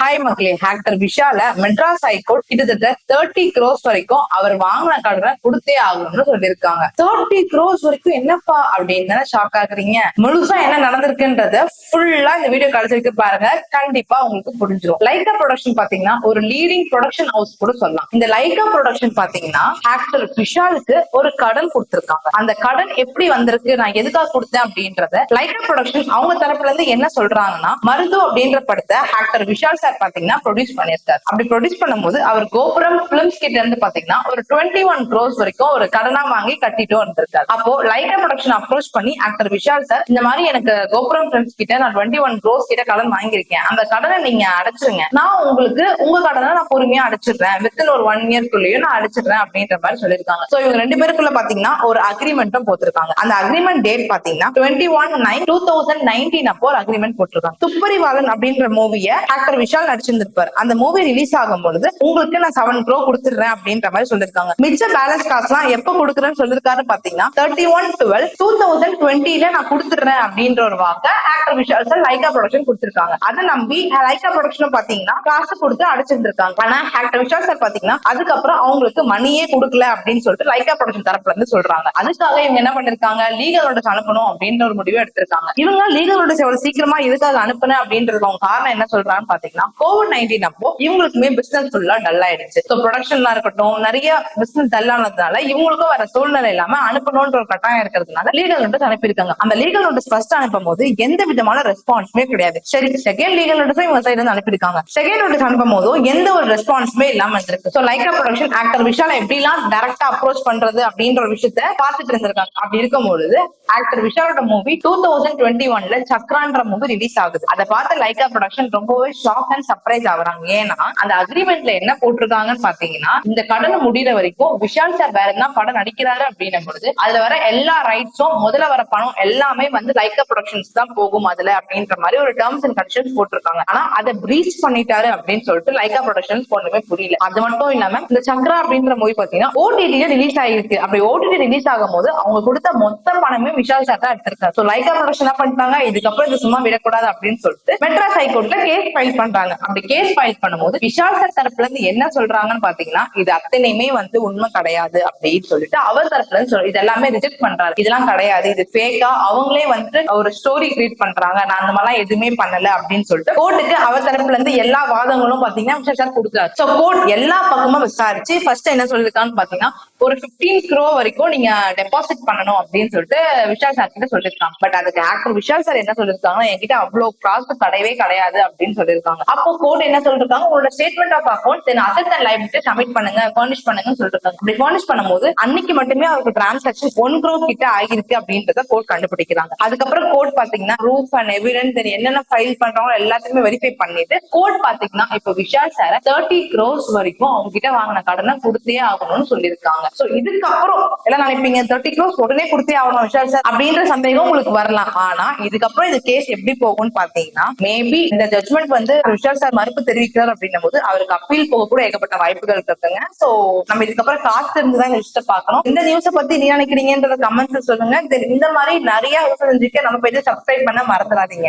Hi மக்களே actor விஷால Madras high court கிட்டத்தட்ட தேர்ட்டி க்ரோஸ் வரைக்கும் அவர் வாங்கின கடனை கொடுத்தே ஆகணும்னு சொல்லியிருக்காங்க. தேர்ட்டி க்ரோஸ் வரைக்கும் என்னப்பா அப்படின்னு தானே ஷாக் ஆகுறீங்க? முழுசா என்ன நடந்திருக்குன்றத ஃபுல்லா இந்த வீடியோ கடைசிக்கு பாருங்க. கண்டிப்பா உங்களுக்கு புரிஞ்சிடும் லைகா ப்ரொடக்ஷன் பாத்தீங்கன்னா ஒரு லீடிங் ப்ரொடக்ஷன் ஹவுஸ் கூட சொல்லலாம். இந்த லைகா ப்ரொடக்ஷன் பாத்தீங்கன்னா ஆக்டர் விஷாலுக்கு ஒரு கடன் கொடுத்திருக்காங்க. அந்த கடன் எப்படி வந்திருக்கு? நான் எதுக்காக கொடுத்தேன் அப்படின்றத லைகா ப்ரொடக்ஷன் அவங்க தரப்புல இருந்து என்ன சொல்றாங்கன்னா மருது அப்படின்ற படத்தை ஆக்டர் விஷால் சார் பாத்தீங்கன்னா ப்ரொடியூஸ் பண்ணியிருக்காரு அப்படி ப்ரொடியூஸ் பண்ணும்போது அவர் கோபுரம் பிலிம்ஸ் கிட்ட இருந்து பாத்தீங்கன்னா ஒரு டுவெண்ட்டி ஒன் க்ரோஸ் வரைக்கும் ஒரு கடனா வாங்கி கட்டிட்டும் இருந்திருக்காரு அப்போ லைகா ப்ரொடக்ஷன் அப்ரோச் பண்ணி ஆக்டர் விஷால் சார் இந்த மாதிரி எனக்கு கோபுரம் பிலிம்ஸ் கிட்ட நான் டுவெண்ட்டி ஒன் க்ரோஸ் கிட்ட கடன் வாங்கியிருக்கேன். அந்த கடனை நீங்க அடைச்சிருங்க. நான் உங்களுக்கு உங்க கடனை நான் பொறுமையா அடைச்சிடுறேன். வித்தின் ஒரு ஒன் இயர்க்குள்ளேயும் நான் அடைச்சிடுறேன் அப்படின்ற மாதிரி சொல்லியிருக்காங்க. சோ இவங்க ரெண்டு பேருக்குள்ள பாத்தீங்கன்னா ஒரு அக்ரிமெண்ட்டும் போட்டிருக்காங்க. அந்த அக்ரிமெண்ட் டேட் பாத்தீங்கன்னா twenty one nine two thousand nineteen அப்போ ஒரு அக்ரிமெண்ட் போட்டிருக்காங்க. துப்பரிவாளன் அப்படின்ற மூவிய ஆக்டர் விஷால் நடிச்சிருந்திருப்பாரு. அந்த மூவி ரிலீஸ் ஆகும் பொழுது உங்களுக்கு நான் செவன் க்ரோ கொடுத்துடுறேன் அப்படின்ற மாதிரி சொல்லிருக்காங்க மிச்ச பேலன்ஸ் காசு எல்லாம் எப்ப கொடுக்குறேன்னு சொல்லிருக்காரு பாத்தீங்கன்னா thirty one twelve two thousand டுவெண்ட்டில நான் கொடுத்துடுறேன் அப்படின்ற ஒரு வாக்க actor Vishal sir Lyca production கொடுத்திருக்காங்க. அதை நம்பி லைகா ப்ரொடக்ஷன் பாத்தீங்கன்னா காசு கொடுத்து அடைச்சிருந்திருக்காங்க. ஆனா ஆக்டர் விஷால் சார் பாத்தீங்கன்னா அதுக்கப்புறம் அவங்களுக்கு மணியே கொடுக்கல அப்படின்னு சொல்லிட்டு லைகா ப்ரொடக்ஷன் தரப்புல இருந்து சொல்றாங்க. அதுக்காக இவங்க என்ன பண்ணிருக்காங்க? லீகல் நோட்டீஸ் அனுப்பணும் அப்படின்ற ஒரு முடிவு எடுத்திருக்காங்க. இவங்க லீகல் நோட்டீஸ் எவ்வளவு சீக்கிரமா இதுக்காக அனுப்புனேன் அப்படின்றது அவங்க காரணம் என்ன சொல்றாங்கன்னு பாத்தீங்கன்னா கோவிட் நைன்டீன் அப்போ இவங்களுக்குமே பிசினஸ் ஃபுல்லா டல் ஆயிடுச்சு. ஸோ ப்ரொடக்ஷன்லாம் இருக்கட்டும் நிறைய பிசினஸ் டல் ஆனதுனால இவங்களுக்கும் வர சூழ்நிலை இல்லாம அனுப்பணும்ன்ற ஒரு கட்டாயம் இருக்கிறதுனால லீகல் நோட்டீஸ் அனுப்பியிருக்காங்க. அந்த லீகல் நோட்டீஸ் ஃபர்ஸ்ட் அனுப்பும் போது எந்த விதமான ரெஸ்பான்ஸுமே கிடையாது. சரி செகண்ட் லீகல் நோட்டீஸ் இவங்க சைடு இருந்து அனுப்பியிருக்காங்க. செகண்ட் நோட்டீஸ் அனுப்பும் போதும் எந்த ஒரு ரெஸ்பான்ஸுமே இல்லாம இருந்திருக்கு. ஸோ லைகா ப்ரொடக்ஷன் ஆக்டர் விஷால எப்படிலாம் டேரக்டா அப்ரோச் பண்றது அப்படின்ற ஒரு விஷயத்த பார்த்துட்டு இருந்திருக்காங்க. அப்படி இருக்கும் பொழுது ஆக்டர் விஷாலோட மூவி டூ தௌசண்ட் டுவெண்ட்டி ஒன்ல சக்ரான்ற மூவி ரிலீஸ் ஆகுது. அதை பார்த்து லைகா ப்ரொடக்ஷன் ரொம்பவே ஷாக் அண்ட் சர்ப்ரைஸ் ஆகுறாங்க? ஏன்னா அந்த அக்ரிமெண்ட்ல என்ன போட்டிருக்காங்கன்னு பாத்தீங்கன்னா இந்த கடன் முடிகிற வரைக்கும் விஷால் சார் வேற என்ன படம் நடிக்கிறாரு அப்படின்னும் பொழுது அதுல வர எல்லா ரைட்ஸும் முதல்ல வர பணம் எல்லாமே வந்து லைக்கா ப்ரொடக்ஷன்ஸ் தான் போகும் அதுல அப்படின்ற மாதிரி ஒரு டேர்ம்ஸ் அண்ட் கண்டிஷன்ஸ் போட்டிருக்காங்க. ஆனா அதை பிரீச் பண்ணிட்டாரு அப்படின்னு சொல்லிட்டு லைக்கா ப்ரொடக்ஷன்ஸ் ஒண்ணுமே புரியல. அது மட்டும் இல்லாம இந்த சக்ரா அப்படின்ற மூவி பாத்தீங்கன்னா ஓடிடில ரிலீஸ் ஆயிருக்கு. அப்படி ஓடிடி ரிலீஸ் ஆகும் போது அவங்க கொடுத்த மொத்த பணமே விஷால் சார் தான் எடுத்திருக்காரு. ஸோ லைக்கா ப்ரொடக்ஷன் என்ன பண்ணிட்டாங்க? இதுக்கப்புறம் இது சும்மா விடக்கூடாது அப்படின்னு சொல்லிட்டு மெட்ராஸ் ஹைகோர்ட்ல கேஸ் ஃபைல் பண்றாங்க. அப்படி கேஸ் ஃபைல் பண்ணும்போது விஷால் சார் தரப்புல இருந்து என்ன சொல்றாங்கன்னு பாத்தீங்கன்னா இது அத்தனையுமே வந்து உண்மை கிடையாது அப்படின்னு சொல்லிட்டு அவர் தரப்புல இருந்து இது எல்லாமே ரிஜெக்ட் பண்றாரு. இதெல்லாம் கிடையாது. இது ஃபேக்கா அவங்களே வந்து ஒரு ஸ்டோரி கிரியேட் பண்றாங்க. நான் அந்த மாதிரிலாம் எதுவுமே பண்ணல அப்படின்னு சொல்லிட்டு கோர்ட்டுக்கு அவர் தரப்புல இருந்து எல்லா வாதங்களும் பாத்தீங்கன்னா விஷால் சார் கொடுக்குறாரு. சோ கோர்ட் எல்லா பக்கமும் விசாரிச்சு ஃபர்ஸ்ட் என்ன சொல்லிருக்கான்னு பாத்தீங்கன்னா ஒரு பிப்டீன் க்ரோ வரைக்கும் நீங்க டெபாசிட் பண்ணணும் அப்படின்னு சொல்லிட்டு விஷால் சார் கிட்ட சொல்லிருக்காங்க. பட் அதுக்கு ஆக்டர் விஷால் சார் என்ன சொல்லிருக்காங்கன்னா என்கிட்ட அவ்வளவு ப்ராசஸ் கிடையவே கிடையாது அப்படின்னு சொல்லிருக்காங்க. அப்போ கோர்ட் என்ன சொல்லிருக்காங்க? உங்களோட statement of account then asset and liability submit பண்ணுங்க ஃபர்னிஷ் பண்ணுங்கன்னு சொல்லிருக்காங்க. அப்படி ஃபர்னிஷ் பண்ணும்போது அன்னைக்கு மட்டுமே அவருக்கு டிரான்சாக்ஷன் ஒன் க்ரோ கிட்ட ஆகிருக்கு அப்படின்றத கோர்ட் கண்டுபிடிக்கிறாங்க. அதுக்கப்புறம் கோர்ட் பாத்தீங்கன்னா ப்ரூஃப் அண்ட் எவிடன்ஸ் தென் என்னென்ன ஃபைல் பண்றாங்களோ எல்லாத்தையுமே வெரிஃபை பண்ணிட்டு கோர்ட் பாத்தீங்கன்னா இப்போ விஷால் சார தேர்ட்டி க்ரோஸ் வரைக்கும் அவங்க கிட்ட வாங்கின கடனை கொடுத்தே ஆகணும்னு சொல்லியிருக்காங்க. சோ இதுக்கப்புறம் எல்லாம் நினைப்பீங்க தேர்ட்டி க்ரோஸ் உடனே கொடுத்தே ஆகணும் விஷால் சார் அப்படின்ற சந்தேகம் உங்களுக்கு வரலாம். ஆனா இதுக்கப்புறம் இந்த கேஸ் எப்படி போகும்னு பாத்தீங்கன்னா மேபி இந்த ஜட்மெண்ட் வந்து விஷால் சார் மறுப்பு தெரிவிக்கிறார் அப்படின்னும் போது அவருக்கு அப்பீல் போக கூட ஏகப்பட்ட வாய்ப்புகள் இருக்குங்க சோ நம்ம இதுக்கப்புறம் காசு தெரிஞ்சுதான் இந்த பாக்கணும் பார்க்கணும். இந்த நியூஸை பத்தி நீ நினைக்கிறீங்கன்றத கமெண்ட்ஸ் சொல்லுங்க. இந்த மாதிரி நிறைய நியூஸ் தெரிஞ்சுக்க நம்ம போயிட்டு சப்ஸ்கிரைப் பண்ண மறந்துடாதீங்க.